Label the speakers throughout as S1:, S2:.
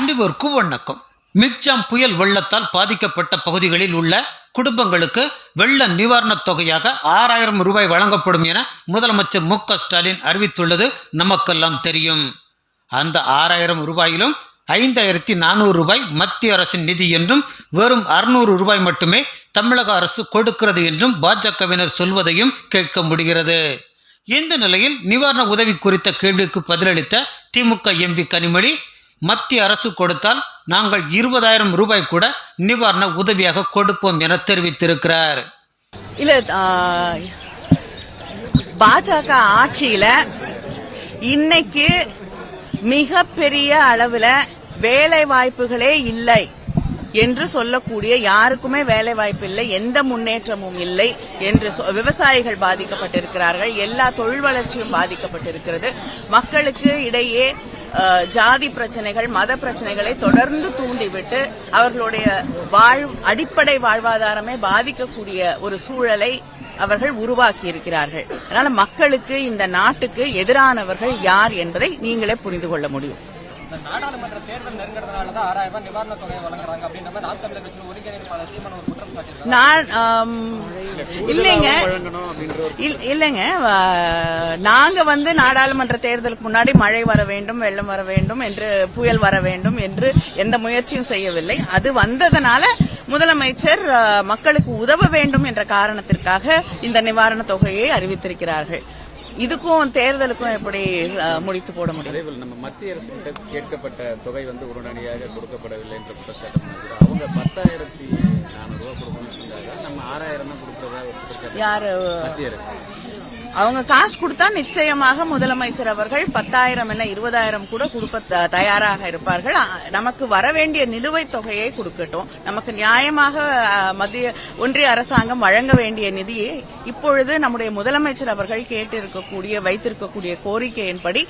S1: அனைவருக்கும் வணக்கம் மிக்ஜாம் புயல் வெள்ளத்தால் பாதிக்கப்பட்ட பகுதிகளில் உள்ள குடும்பங்களுக்கு வெள்ள நிவாரணத் தொகையாக ஆறாயிரம் ரூபாய் வழங்கப்படும் என முதலமைச்சர் மு க ஸ்டாலின் அறிவித்துள்ளது நமக்கெல்லாம் தெரியும். அந்த ஆறாயிரம் ரூபாயிலும் ஐந்தாயிரத்தி நானூறு ரூபாய் மத்திய அரசின் நிதி என்றும் வெறும் அறுநூறு ரூபாய் மட்டுமே தமிழக அரசு கொடுக்கிறது என்றும் பாஜகவினர் சொல்வதையும் கேட்க முடிகிறது. இந்த நிலையில் நிவாரண உதவி குறித்த கேள்விக்கு பதிலளித்த திமுக எம்பி கனிமொழி மத்திய அரசு கொடுத்தால் நாங்கள் இருபதாயிரம் ரூபாய் கூட நிவாரண உதவியாக கொடுப்போம் என தெரிவித்திருக்கிறார்.
S2: இல்ல பாஜக ஆட்சியில இன்னைக்கு மிகப்பெரிய அளவுல வேலை வாய்ப்புகளே இல்லை என்று சொல்லக்கூடிய யாருக்குமே வேலை வாய்ப்பு இல்லை எந்த முன்னேற்றமும் இல்லை என்று சொ- விவசாயிகள் பாதிக்கப்பட்டிருக்கிறார்கள் எல்லா தொழில் வளர்ச்சியும் பாதிக்கப்பட்டிருக்கிறது. மக்களுக்கு இடையே ஜாதி பிரச்சனைகள் மத பிரச்சனைகளை தொடர்ந்து தூண்டிவிட்டு அவர்களுடைய வாழ் அடிப்படை வாழ்வாதாரமே பாதிக்கக்கூடிய ஒரு சூழலை அவர்கள் உருவாக்கி இருக்கிறார்கள் அதனால மக்களுக்கு இந்த நாட்டுக்கு எதிரானவர்கள் யார் என்பதை நீங்களே புரிந்து கொள்ள முடியும்.
S3: இந்த நாடாளுமன்ற தேர்தல் நெருங்கிறதுனால தான் ஆறாயிரம் ரூபாய் நிவாரணத் தொகை வழங்குறாங்க அப்படின்ற மாதிரி நாம் தமிழர் கட்சியின் ஒருங்கிணைப்பாளர் சீமான் ஒரு குற்றம்
S2: நான் ஆம், இல்லைங்க. இல்- இல்லைங்க. நாங்க வந்து நாடாளுமன்ற தேர்தலுக்கு முன்னாடி மழை வர வேண்டும் வெள்ளம் வர வேண்டும் என்று புயல் வர வேண்டும் என்று எந்த முயற்சியும் செய்யவில்லை. அது வந்ததனால முதலமைச்சர் மக்களுக்கு உதவ வேண்டும் என்ற காரணத்திற்காக இந்த நிவாரண தொகையை அறிவித்திருக்கிறார்கள். இதுக்கும் தேர்தலுக்கும் எப்படி முடித்து போட முடியும்?
S4: நம்ம மத்திய அரசு கேட்கப்பட்ட தொகை வந்து உடனடியாக கொடுக்கப்படவில்லை என்ற குற்றச்சாட்டு. அவங்க பத்தாயிரத்தி நானூறு ரூபாய் கொடுக்கணும்னு சொன்னாங்க நம்ம ஆறாயிரம் தான் கொடுக்கறதா
S2: யாரு
S4: மத்திய அரசு.
S2: அவங்க காசு கொடுத்தா நிச்சயமாக முதலமைச்சர் அவர்கள் பத்தாயிரம் என இருபதாயிரம் கூட கொடுக்க தயாராக இருப்பார்கள். நமக்கு வர வேண்டிய நிலுவைத் தொகையை கொடுக்கட்டும். நமக்கு நியாயமாக மத்திய ஒன்றிய அரசாங்கம் வழங்க வேண்டிய நிதியை இப்பொழுது நம்முடைய முதலமைச்சர் அவர்கள் கேட்டிருக்கக்கூடிய வைத்திருக்கக்கூடிய கோரிக்கையின்படி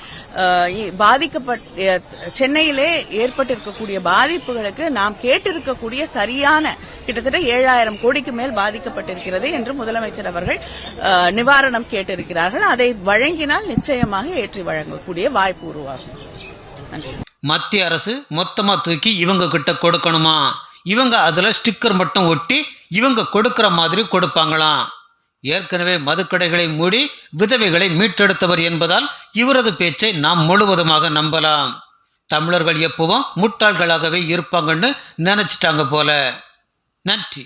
S2: பாதிக்கப்பட்ட சென்னையிலே ஏற்பட்டிருக்கக்கூடிய பாதிப்புகளுக்கு நாம் கேட்டிருக்கக்கூடிய சரியான கிட்டத்தட்ட ஏழாயிரம் கோடிக்கு மேல் பாதிக்கப்பட்டிருக்கிறது என்று முதலமைச்சர் அவர்கள் நிவாரணம் நிவாரணம் கேட்டிருக்கிறார்கள். அதை வழங்கினால் நிச்சயமாக ஏற்றி வழங்கக்கூடிய வாய்ப்பு உருவாகும்.
S1: மத்திய அரசு மொத்தமா தூக்கி இவங்க கிட்ட கொடுக்கணுமா? இவங்க அதுல ஸ்டிக்கர் மட்டும் ஒட்டி இவங்க கொடுக்கிற மாதிரி கொடுப்பாங்களாம் ஏற்கனவே மதுக்கடைகளை மூடி விதவைகளை மீட்டெடுத்தவர் என்பதால் இவரது பேச்சை நாம் முழுவதுமாக நம்பலாம். தமிழர்கள் எப்பவும் முட்டாள்களாகவே இருப்பாங்கன்னு நினைச்சிட்டாங்க போல. நன்றி.